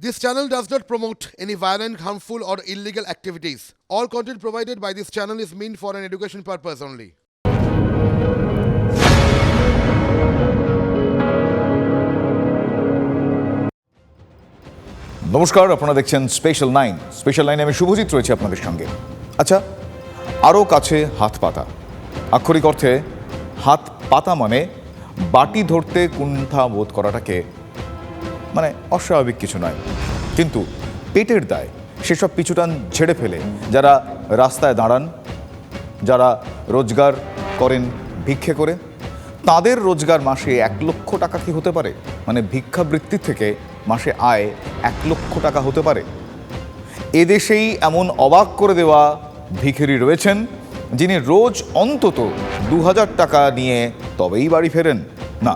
This channel does not promote any violent, harmful, or illegal activities. All content provided by this channel is meant for an education purpose only. নমস্কার আপনারা দেখছেন special nine special নাইনে আমি শুভজিৎ রয়েছে আপনাদের সঙ্গে আচ্ছা আরও কাছে হাত পাতা আক্ষরিক অর্থে হাত পাতা মানে বাটি ধরতে কুণ্ঠা বোধ করাটাকে মানে অস্বাভাবিক কিছু নয়। কিন্তু পেটের দায়, সেসব পিছুটান ছেড়ে ফেলে যারা রাস্তায় দাঁড়ান, যারা রোজগার করেন ভিক্ষে করে, তাদের রোজগার মাসে এক লক্ষ টাকা কি হতে পারে? মানে ভিক্ষাবৃত্তি থেকে মাসে আয় এক লক্ষ টাকা হতে পারে। এদেশেই এমন অবাক করে দেওয়া ভিখিরি রয়েছেন, যিনি রোজ অন্তত দু হাজার টাকা নিয়ে তবেই বাড়ি ফেরেন। না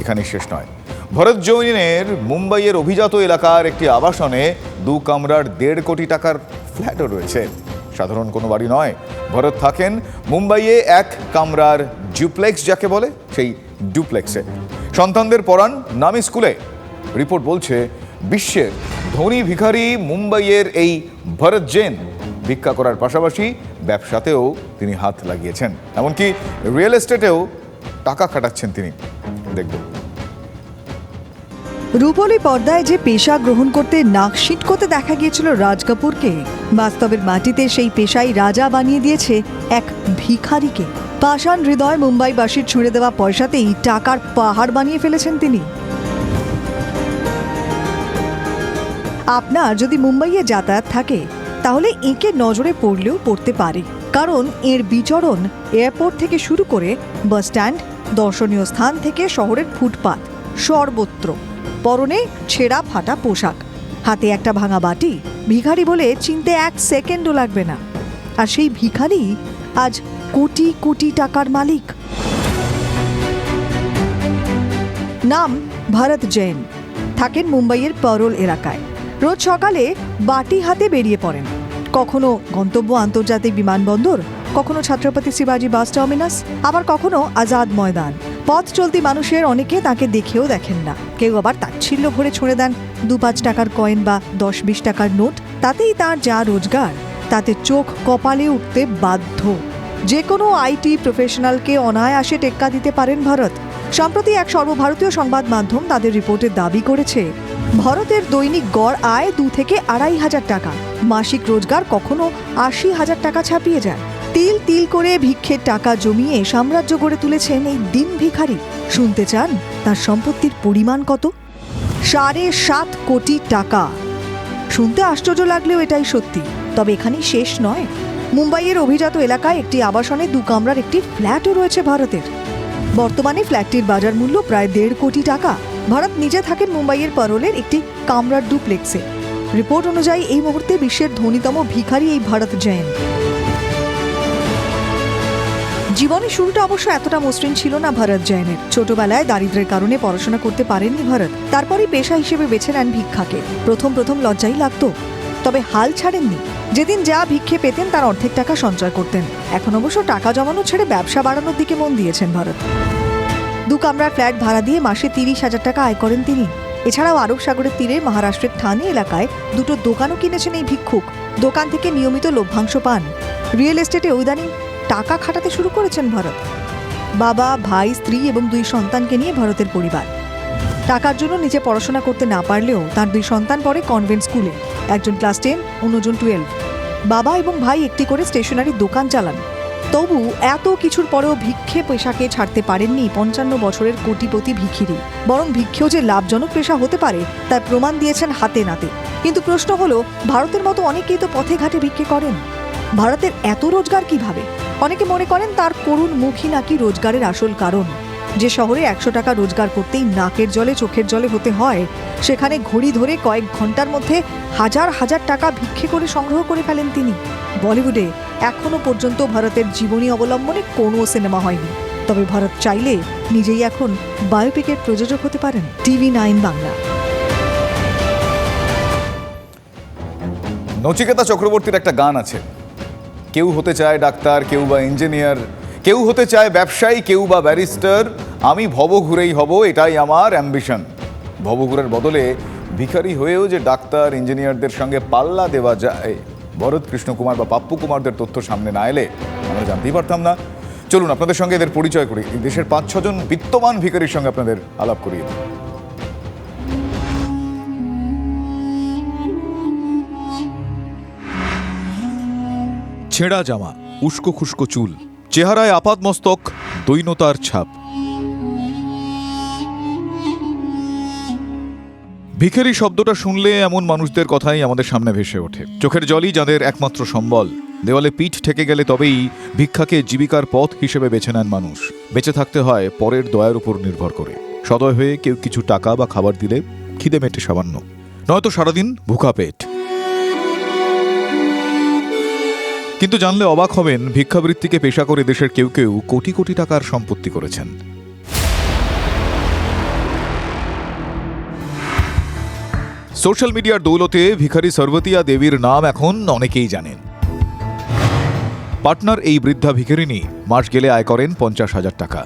এখানে শেষ নয়। ভরত জৈনের মুম্বাইয়ের অভিজাত এলাকার একটি আবাসনে দু কামরার দেড় কোটি টাকার ফ্ল্যাটও রয়েছে। সাধারণ কোনো বাড়ি নয়। ভরত থাকেন মুম্বাইয়ে এক কামরার ডুপ্লেক্স যাকে বলে, সেই ডুপ্লেক্সে। সন্তানদের পড়ান নামি স্কুলে। রিপোর্ট বলছে, বিশ্বের ধনী ভিখারি মুম্বাইয়ের এই ভরত জৈন ভিক্ষা করার পাশাপাশি ব্যবসাতেও তিনি হাত লাগিয়েছেন। এমনকি রিয়েল এস্টেটেও টাকা খাটাচ্ছেন তিনি। দেখব। রূপলি পর্দায় যে পেশা গ্রহণ করতে নাক করতে দেখা গিয়েছিল রাজ কাপুরকে, বাস্তবের মাটিতে সেই পেশাই রাজা বানিয়ে দিয়েছে এক ভিখারিকে। পাষাণ হৃদয় মুম্বাইবাসীর ছুঁড়ে দেওয়া পয়সাতেই টাকার পাহাড় বানিয়ে ফেলেছেন তিনি। আপনার যদি মুম্বাইয়ে যাতায়াত থাকে, তাহলে একে নজরে পড়লেও পড়তে পারে। কারণ এর বিচরণ এয়ারপোর্ট থেকে শুরু করে বাস স্ট্যান্ড দর্শনীয় স্থান থেকে শহরের ফুটপাত, সর্বত্র। পরনে ছেঁড়া ফাটা পোশাক। হাতে একটা ভাঙা বাটি, ভিখারি বলে চিনতে এক সেকেন্ডও লাগবে না। আর সেই ভিখারি আজ কোটি কোটি টাকার মালিক। নাম ভরত জৈন। থাকেন মুম্বাইয়ের পরল এলাকায়। রোজ সকালে বাটি হাতে বেরিয়ে পড়েন। কখনো গন্তব্য আন্তর্জাতিক বিমানবন্দর, কখনো ছাত্রপতি শিবাজি বাস টার্মিনাস, আবার কখনো আজাদ ময়দান। পথ চলতি মানুষের অনেকে তাকে দেখেও দেখেন না। কেউ আবার তাচ্ছিল্য ভরে ছুঁড়ে দেন। দু পাঁচ টাকার কয়েন বা দশ বিশ টাকার নোট, তাতেই তার যা রোজগার, তাতে চোখ কপালে উঠতে বাধ্য। যে কোনো আইটি প্রফেশনালকে অনায়াসে টেক্কা দিতে পারেন ভারত। সম্প্রতি এক সর্বভারতীয় সংবাদ মাধ্যম তাদের রিপোর্টে দাবি করেছে, ভারতের দৈনিক গড় আয় দু থেকে আড়াই হাজার টাকা। মাসিক রোজগার কখনো আশি হাজার টাকা ছাপিয়ে যায়। তিল তিল করে ভিক্ষের টাকা জমিয়ে সাম্রাজ্য গড়ে তুলেছেন এই দিন ভিখারি। শুনতে চান, তার সম্পত্তির পরিমাণ কত? সাড়ে সাত কোটি টাকা। শুনতে আশ্চর্য লাগলেও এটাই সত্যি। তবে এখানেই শেষ নয়। মুম্বাইয়ের অভিজাত এলাকায় একটি আবাসনে দু কামরার একটি ফ্ল্যাটও রয়েছে ভারতের। বর্তমানে ফ্ল্যাটটির বাজার মূল্য প্রায় দেড় কোটি টাকা। ভারত নিজে থাকেন মুম্বাইয়ের পরলের একটি কামরার ডুপ্লেক্সে। রিপোর্ট অনুযায়ী এই মুহূর্তে বিশ্বের ধনীতম ভিখারি এই ভারত জৈন। জীবনের শুরুটা অবশ্য এতটা মসৃণ ছিল না ভরত জৈনের। ছোটবেলায় দারিদ্র্যের কারণে পড়াশোনা করতে পারেননি ভরত। তারপরই পেশা হিসেবে বেছে নেন ভিক্ষাকে। প্রথম প্রথম লজ্জাই লাগতো। তবে হাল ছাড়েননি। যেদিন যা ভিক্ষে পেতেন তার অর্ধেক টাকা সঞ্চয় করতেন। এখন অবশ্য টাকা জমানো ছেড়ে ব্যবসা বাড়ানোর দিকে মন দিয়েছেন ভারত। দু কামরার ফ্ল্যাট ভাড়া দিয়ে মাসে তিরিশ হাজার টাকা আয় করেন তিনি। এছাড়াও আরব সাগরের তীরে মহারাষ্ট্রের ঠানি এলাকায় দুটো দোকানও কিনেছেন এই ভিক্ষুক। দোকান থেকে নিয়মিত লভ্যাংশ পান। রিয়েল এস্টেটে ইদানিং টাকা খাটাতে শুরু করেছেন ভারত। বাবা, ভাই, স্ত্রী এবং দুই সন্তানকে নিয়ে ভারতের পরিবার। টাকার জন্য নিজে পড়াশোনা করতে না পারলেও তার দুই সন্তান পড়ে কনভেন্ট স্কুলে, একজন ক্লাস টেন, অন্যজন টুয়েলভ। বাবা এবং ভাই একটি করে স্টেশনারি দোকান চালান। তবু এত কিছুর পরেও ভিক্ষে পেশাকে ছাড়তে পারেননি পঞ্চান্ন বছরের কোটিপতি ভিখিরি। বরং ভিক্ষেও যে লাভজনক পেশা হতে পারে, তার প্রমাণ দিয়েছেন হাতে নাতে। কিন্তু প্রশ্ন হলো, ভারতের মতো অনেকেই তো পথে ঘাটে ভিক্ষে করেন? ভারতের এত রোজগার কীভাবে? অনেকে মনে করেন তার করুণ মুখী নাকি রোজগারের আসল কারণ। যে শহরে একশো টাকা রোজগার করতেই নাকের জলে, চোখের জলে হতে হয়, সেখানে ঘড়ি ধরে কয়েক ঘণ্টার মধ্যে হাজার হাজার টাকা ভিক্ষে করে সংগ্রহ করে ফেলেন তিনি। বলিউডে এখনও পর্যন্ত ভারতের জীবনী অবলম্বনে কোনো সিনেমা হয়নি। তবে ভারত চাইলে নিজেই এখন বায়োপিকের প্রযোজক হতে পারেন টিভি নাইন বাংলা। নচিকেতা চক্রবর্তীর একটা গান আছে। কেউ হতে চায় ডাক্তার, কেউ বা ইঞ্জিনিয়ার কেউ হতে চায় ব্যবসায়ী, কেউ বা ব্যারিস্টার আমি ভবঘুরেই হব, এটাই আমার অ্যাম্বিশন ভবঘুরের বদলে ভিখারি হয়েও যে ডাক্তার ইঞ্জিনিয়ারদের সঙ্গে পাল্লা দেওয়া যায়, ভরত কৃষ্ণ কুমার বা পাপ্পু কুমারদের তথ্য সামনে না এলে আমরা জানতেই পারতাম না। চলুন আপনাদের সঙ্গে এদের পরিচয় করি। দেশের পাঁচ ছজন বিত্তমান ভিখারির সঙ্গে আপনাদের আলাপ করিয়ে দিই। ছেঁড়া জামা, উস্কো খুস্কো চুল, চেহারায় আপাদমস্তক দৈনতার ছাপ। ভিখারি শব্দটা শুনলে এমন মানুষদের কথাই আমাদের সামনে ভেসে ওঠে। চোখের জলই যাদের একমাত্র সম্বল। দেওয়ালে পিঠ ঠেকে গেলে তবেই ভিক্ষাকে জীবিকার পথ হিসেবে বেছে নেন মানুষ। বেঁচে থাকতে হয় পরের দয়ার উপর নির্ভর করে। সদয় হয়ে কেউ কিছু টাকা বা খাবার দিলে খিদে মেটে সামান্য। নয়তো সারাদিন ভুকা পেট। কিন্তু জানলে অবাক হবেন, ভিক্ষাবৃত্তিকে পেশা করে দেশের কেউ কেউ কোটি কোটি টাকার সম্পত্তি করেছেন। সোশ্যাল মিডিয়ার দৌলতে ভিখারি সর্বতিয়া দেবীর নাম এখন অনেকেই জানেন। পাটনার এই বৃদ্ধা ভিখারিনী মাস গেলে আয় করেন পঞ্চাশ হাজার টাকা।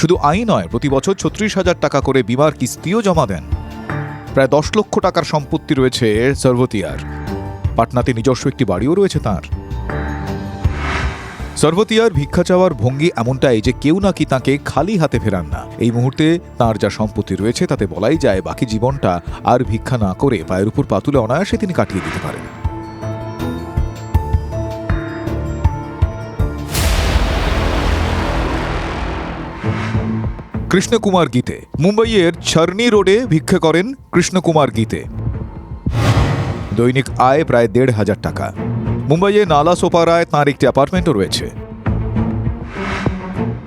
শুধু আয় নয়, প্রতি বছর ছত্রিশ হাজার টাকা করে বিমার কিস্তিও জমা দেন। প্রায় দশ লক্ষ টাকার সম্পত্তি রয়েছে সর্বতিয়ার। পাটনাতে নিজস্ব একটি বাড়িও রয়েছে তার। সর্বতিয়ার ভিক্ষা চাওয়ার ভঙ্গি এমনটাই যে কেউ নাকি তাকে খালি হাতে ফেরান না। এই মুহূর্তে তার যা সম্পত্তি রয়েছে তাতে বলাই যায় বাকি জীবনটা আর ভিক্ষা না করে পায়ের উপর পাতুলে অনায়াসে তিনি কাটিয়ে দিতে পারেন। কৃষ্ণকুমার গীতে, মুম্বাইয়ের ছারনি রোডে ভিক্ষা করেন কৃষ্ণকুমার গীতে। দৈনিক আয় প্রায় দেড় হাজার টাকা। মুম্বাইয়ে নালা সোপারায় তাঁর একটি অ্যাপার্টমেন্টও রয়েছে।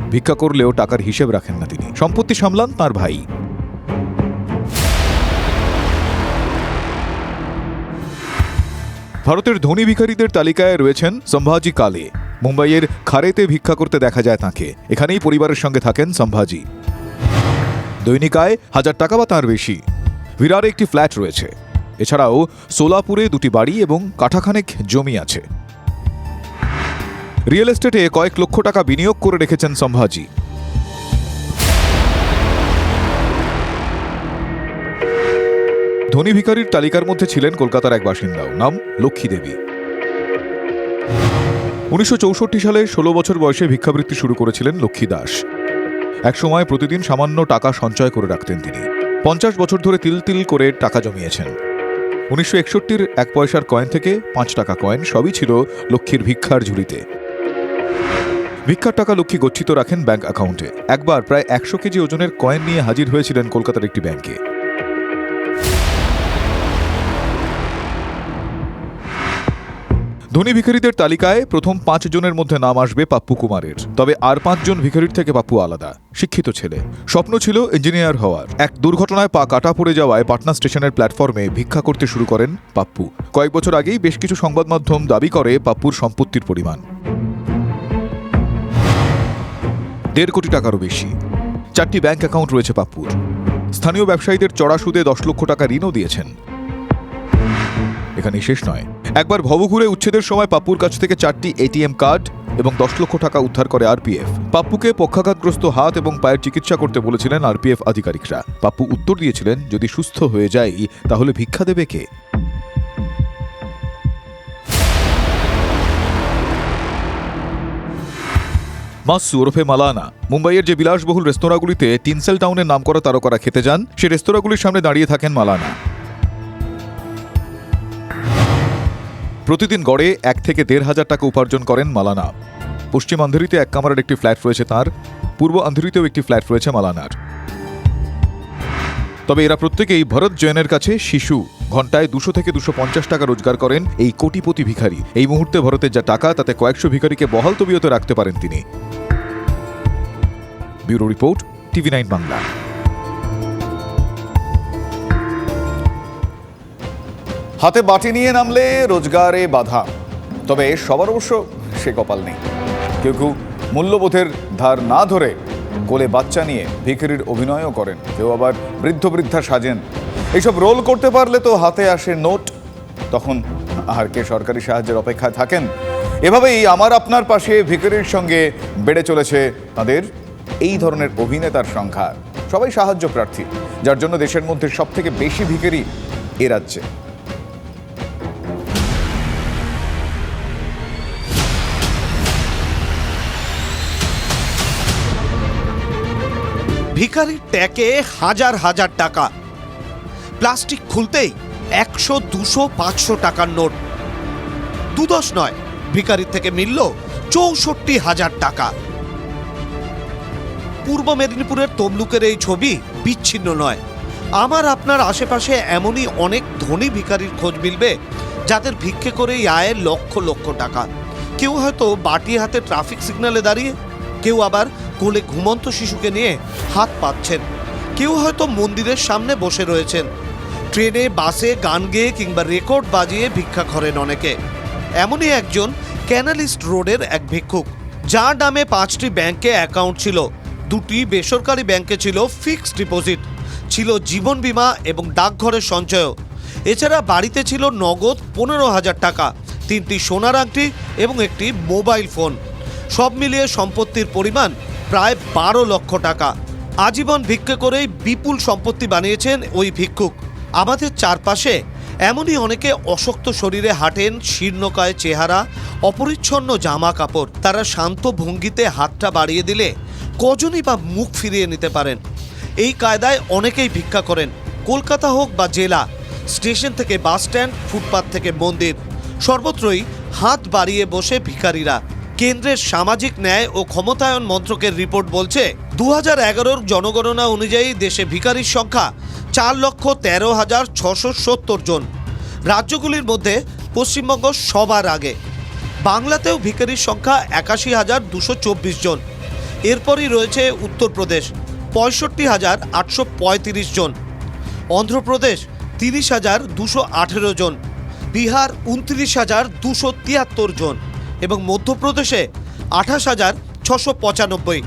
ভিক্ষা করলেও টাকার হিসেব রাখেন না তিনি। সম্পত্তি সামলান তার ভাই। ভারতের ধনী ভিখারিদের তালিকায় রয়েছেন সম্ভাজি কালে। মুম্বাইয়ের খারেতে ভিক্ষা করতে দেখা যায় তাঁকে। এখানেই পরিবারের সঙ্গে থাকেন সম্ভাজি। দৈনিক আয় হাজার টাকা বা তাঁর বেশি। বিরারে একটি ফ্ল্যাট রয়েছে। এছাড়াও সোলাপুরে দুটি বাড়ি এবং কাঠাখানেক জমি আছে। রিয়েল এস্টেটে কয়েক লক্ষ টাকা বিনিয়োগ করে রেখেছেন সম্ভাজি। ধনী ভিখারির তালিকার মধ্যে ছিলেন কলকাতার এক বাসিন্দাও, নাম লক্ষ্মী দেবী। উনিশশো চৌষট্টি সালে ষোলো বছর বয়সে ভিক্ষাবৃত্তি শুরু করেছিলেন লক্ষ্মী দাস। একসময় প্রতিদিন সামান্য টাকা সঞ্চয় করে রাখতেন তিনি। পঞ্চাশ বছর ধরে তিল তিল করে টাকা জমিয়েছেন। উনিশশো একষট্টির এক পয়সার কয়েন থেকে পাঁচ টাকা কয়েন সবই ছিল লক্ষ্মীর ভিক্ষার ঝুড়িতে ভিক্ষার টাকা লক্ষ্মী গচ্ছিত রাখেন ব্যাংক অ্যাকাউন্টে। একবার প্রায় একশো কেজি ওজনের কয়েন নিয়ে হাজির হয়েছিলেন কলকাতার একটি ব্যাংকে। ধনী ভিখারিদের তালিকায় প্রথম পাঁচ জনের মধ্যে নাম আসবে পাপ্পু কুমারের। তবে আর পাঁচজন ভিখারির থেকে পাপ্পু আলাদা, শিক্ষিত ছেলে। স্বপ্ন ছিল ইঞ্জিনিয়ার হওয়ার। এক দুর্ঘটনায় পা কাটা পড়ে যাওয়ায় পাটনা স্টেশনের প্ল্যাটফর্মে ভিক্ষা করতে শুরু করেন পাপ্পু। কয়েক বছর আগেই বেশ কিছু সংবাদ মাধ্যম দাবি করে পাপ্পুর সম্পত্তির পরিমাণ। দেড় কোটি টাকারও বেশি। চারটি ব্যাংক অ্যাকাউন্ট রয়েছে পাপ্পুর। স্থানীয় ব্যবসায়ীদের চড়া সুদে দশ লক্ষ টাকা ঋণও দিয়েছেন। এখানেই শেষ নয়। একবার ভবঘুরে উচ্ছেদের সময় পাপ্পুর কাছ থেকে চারটি এটিএম কার্ড এবং দশ লক্ষ টাকা উদ্ধার করে আরপিএফ। পাপ্পুকে পক্ষাঘাতগ্রস্ত হাত এবং পায়ের চিকিৎসা করতে বলেছিলেন আরপিএফ আধিকারিকরা। পাপ্পু উত্তর দিয়েছিলেন, যদি সুস্থ হয়ে যাই, তাহলে ভিক্ষা দেবে কে? মাসু ওরফে মালানা, মুম্বাইয়ের যে বিলাসবহুল রেস্তোরাঁগুলিতে টিনসেল টাউনের নাম করা তারকারা খেতে যান, সে রেস্তোরাঁগুলির সামনে দাঁড়িয়ে থাকেন মালানা। প্রতিদিন গড়ে এক থেকে দেড় হাজার টাকা উপার্জন করেন মালানা। পশ্চিম আন্ধেরিতে এক কামারের একটি ফ্ল্যাট রয়েছে তার, পূর্ব আন্ধেরিতেও একটি ফ্ল্যাট রয়েছে মালানার। তবে এরা প্রত্যেকেই ভরত জৈনের কাছে শিশু। ঘন্টায় দুশো থেকে দুশো পঞ্চাশ টাকা রোজগার করেন এই কোটিপতি ভিখারি। এই মুহূর্তে ভরতের যা টাকা, তাতে কয়েকশো ভিখারিকে বহাল তবিয়তে রাখতে পারেন তিনি। Bureau report, TV nine Bangla. হাতে বাটি নিয়ে নামলে রোজগারে বাধা। তবে সবার অবশ্য সে কপাল নেই। কেউ কেউ মূল্যবোধের ধার না ধরে কোলে বাচ্চা নিয়ে ভিখিরির অভিনয়ও করেন। কেউ আবার বৃদ্ধ বৃদ্ধা সাজেন। এইসব রোল করতে পারলে তো হাতে আসে নোট। তখন আর কে সরকারি সাহায্যের অপেক্ষায় থাকেন? এভাবেই আমার আপনার পাশে ভিখিরির সঙ্গে বেড়ে চলেছে তাদের এই ধরনের অভিনেতার সংখ্যা। সবাই সাহায্য প্রার্থী, যার জন্য দেশের মধ্যে সব থেকে বেশি ভিখারি এ রাজ্যে। ভিখারির ট্যাকে হাজার হাজার টাকা। প্লাস্টিক খুলতেই একশো, দুশো, পাঁচশো টাকার নোট। দুদশ নয়, ভিখারির থেকে মিলল চৌষট্টি হাজার টাকা। পূর্ব মেদিনীপুরের তমলুকের এই ছবি বিচ্ছিন্ন নয়। আমার আপনার আশেপাশে এমনই অনেক ধনী ভিখারির খোঁজ মিলবে, যাদের ভিক্ষে করেই আয়ের লক্ষ লক্ষ টাকা। কেউ হয়তো বাটি হাতে ট্রাফিক সিগন্যালে দাঁড়িয়ে, কেউ আবার কোলে ঘুমন্ত শিশুকে নিয়ে হাত পাচ্ছেন কেউ হয়তো মন্দিরের সামনে বসে রয়েছেন। ট্রেনে, বাসে গান গেয়ে কিংবা রেকর্ড বাজিয়ে ভিক্ষা করেন অনেকে। এমনই একজন ক্যানালিস্ট রোডের এক ভিক্ষুক, যার নামে পাঁচটি ব্যাংকে অ্যাকাউন্ট ছিল। দুটি বেসরকারি ব্যাংকে ছিল ফিক্সড ডিপোজিট, ছিল জীবন বীমা এবং ডাকঘরের সঞ্চয়ও। এছাড়া বাড়িতে ছিল নগদ পনেরো হাজার টাকা, তিনটি সোনার আংটি এবং একটি মোবাইল ফোন। সব মিলিয়ে সম্পত্তির পরিমাণ প্রায় বারো লক্ষ টাকা। আজীবন ভিক্ষে করেই বিপুল সম্পত্তি বানিয়েছেন ওই ভিক্ষুক। আমাদের চারপাশে এমনই অনেকে অশক্ত শরীরে হাঁটেন, শীর্ণকায় চেহারা, অপরিচ্ছন্ন জামা কাপড় তারা শান্ত ভঙ্গিতে হাতটা বাড়িয়ে দিলে কজনই বা মুখ ফিরিয়ে নিতে পারেন। এই কায়দায় অনেকেই ভিক্ষা করেন। কলকাতা হোক বা জেলা, স্টেশন থেকে বাস স্ট্যান্ড, ফুটপাত থেকে মন্দির, সর্বত্রই হাত বাড়িয়ে বসে ভিখারিরা। কেন্দ্রের সামাজিক ন্যায় ও ক্ষমতায়ন মন্ত্রকের রিপোর্ট বলছে দু হাজার জনগণনা অনুযায়ী দেশে ভিখারির সংখ্যা চার লক্ষ তেরো হাজার ছশো সত্তর জন। রাজ্যগুলির মধ্যে পশ্চিমবঙ্গ সবার আগে। বাংলাতেও ভিখারির সংখ্যা একাশি হাজার দুশো চব্বিশ জন। এরপরই রয়েছে উত্তরপ্রদেশ, পঁয়ষট্টি হাজার আটশো পঁয়ত্রিশ জন। অন্ধ্রপ্রদেশ, তিরিশ হাজার দুশো আঠেরো জন। বিহার, উনত্রিশ হাজার দুশো তিয়াত্তর জন। এবং মধ্যপ্রদেশে আঠাশ হাজার ছশো পঁচানব্বই।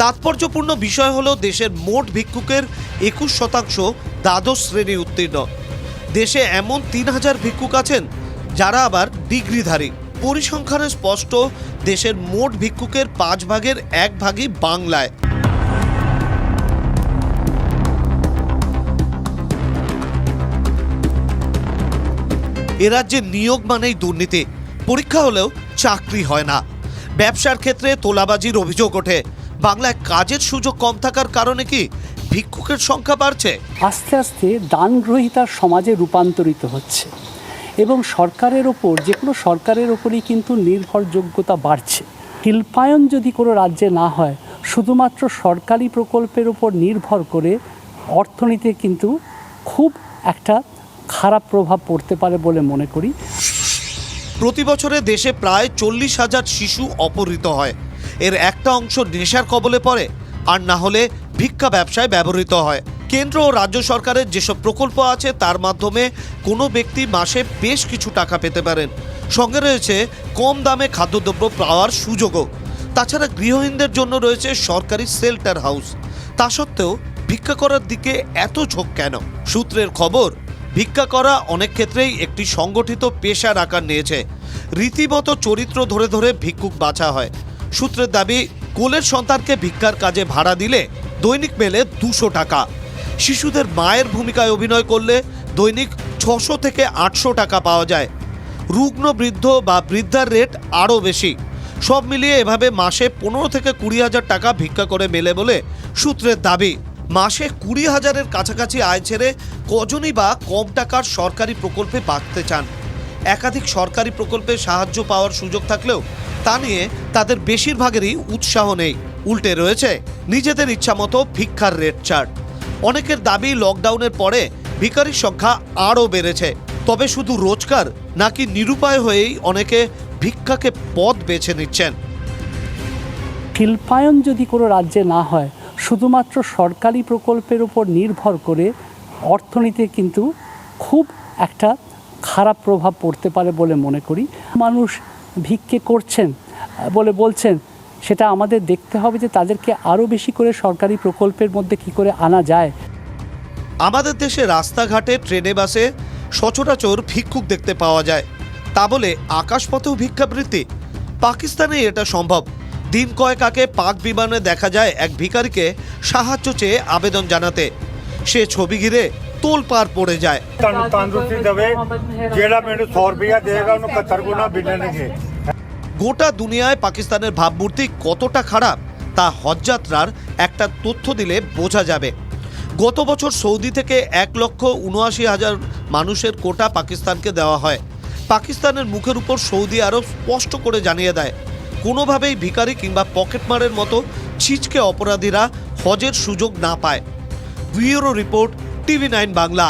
তাৎপর্যপূর্ণ বিষয় হলো দেশের মোট ভিক্ষুকের একুশ শতাংশ দ্বাদশ শ্রেণি উত্তীর্ণ। দেশে এমন তিন হাজার ভিক্ষুক আছেন যারা আবার ডিগ্রিধারী। পরিসংখ্যানে স্পষ্ট, দেশের মোট ভিক্ষুকের পাঁচ ভাগের এক ভাগই বাংলায়। এ রাজ্যে নিয়োগ মানেই দুর্নীতি। পরীক্ষা হলেও চাকরি হয় না। ব্যবসার ক্ষেত্রে তোলাবাজির অভিযোগ ওঠে। বাংলায় কাজের সুযোগ কম থাকার কারণে কি ভিক্ষুকের সংখ্যা বাড়ছে? আস্তে আস্তে দানগ্রহিতার সমাজে রূপান্তরিত হচ্ছে এবং সরকারের ওপর, যে কোনো সরকারের ওপরই কিন্তু নির্ভরযোগ্যতা বাড়ছে। শিল্পায়ন যদি কোনো রাজ্যে না হয়, শুধুমাত্র সরকারি প্রকল্পের ওপর নির্ভর করে অর্থনীতি কিন্তু খুব একটা খারাপ প্রভাব পড়তে পারে বলে মনে করি। প্রতি বছরে দেশে প্রায় চল্লিশ হাজার শিশু অপহৃত হয়। এর একটা অংশ নেশার কবলে পড়ে, আর না হলে ভিক্ষা ব্যবসায় ব্যবহৃত হয়। কেন্দ্র ও রাজ্য সরকারের যেসব প্রকল্প আছে, তার মাধ্যমে কোনো ব্যক্তি মাসে বেশ কিছু টাকা পেতে পারেন। সঙ্গে রয়েছে কম দামে খাদ্যদ্রব্য পাওয়ার সুযোগও। তাছাড়া গৃহহীনদের জন্য রয়েছে সরকারি শেল্টার হাউস তা সত্ত্বেও ভিক্ষা করার দিকে এত ঝোঁক কেন? সূত্রের খবর ভিক্ষা করা অনেক ক্ষেত্রেই একটি সংগঠিত পেশার আকার নিয়েছে। রীতিমতো চরিত্র ধরে ধরে ভিক্ষুক বাছা হয়। সূত্রের দাবি, কোলের সন্তানকে ভিক্ষার কাজে ভাড়া দিলে দৈনিক মেলে দুশো টাকা। শিশুদের মায়ের ভূমিকায় অভিনয় করলে দৈনিক ছশো থেকে আটশো টাকা পাওয়া যায়। রুগ্ন বৃদ্ধ বা বৃদ্ধার রেট আরও বেশি। সব মিলিয়ে এভাবে মাসে পনেরো থেকে কুড়ি হাজার টাকা ভিক্ষা করে মেলে বলে সূত্রের দাবি। মাসে কুড়ি হাজারের কাছাকাছি আয় ছেড়ে কজনই বা কম টাকার সরকারি প্রকল্পে বাঁচতে চান। একাধিক সরকারি প্রকল্পে সাহায্য পাওয়ার সুযোগ থাকলেও তা নিয়ে তাদের বেশিরভাগেরই উৎসাহ নেই। উল্টে রয়েছে নিজেদের ইচ্ছামতো ভিক্ষার রেট চার্ট। অনেকের দাবি লকডাউনের পরে ভিখারির সংখ্যা আরও বেড়েছে। তবে শুধু রোজগার নাকি নিরুপায় হয়েই অনেকে ভিক্ষাকে পথ বেছে নিচ্ছেন। শিল্পায়ন যদি কোনো রাজ্যে না হয় শুধুমাত্র সরকারি প্রকল্পের উপর নির্ভর করে অর্থনীতি কিন্তু খুব একটা খারাপ প্রভাব পড়তে পারে বলে মনে করি। মানুষ ভিক্ষে করছেন, বলে বলছেন, সেটা আমাদের দেখতে হবে যে তাদেরকে আরও বেশি করে সরকারি প্রকল্পের মধ্যে কি করে আনা যায়। আমাদের দেশে রাস্তাঘাটে, ট্রেনে, বাসে সচরাচর ভিক্ষুক দেখতে পাওয়া যায়। তা বলে আকাশপথেও ভিক্ষাবৃত্তি। পাকিস্তানে এটা সম্ভব। দিন কয়েক আগে পাক বিমানে দেখা যায় এক ভিখারিকে সাহায্য চেয়ে আবেদন জানাতে সে ছবি ঘিরে তোলপাড় পড়ে যায় ਤੁਹਾਨੂੰ ਤੰਦਰੁਸਤੀ ਦੇਵੇ ਜਿਹੜਾ ਮੈਨੂੰ 100 ਰੁਪਇਆ ਦੇਗਾ ਉਹਨੂੰ 71 ਗੁਣਾ ਮਿਲਣਗੇ গোটা দুনিয়ায় পাকিস্তানের ভাবমূর্তি কতটা খারাপ তা হজযাত্রার একটা তথ্য দিলে বোঝা যাবে গত বছর সৌদি থেকে এক লক্ষ উনআশি হাজার মানুষের কোটা পাকিস্তানকে দেওয়া হয় পাকিস্তানের মুখের উপর সৌদি আরব স্পষ্ট করে জানিয়ে দেয় কোনোভাবেই ভিকারি কিংবা পকেটমারের মতো ছিচকে অপরাধীরা হজের সুযোগ না পায়। Bureau report, TV nine Bangla.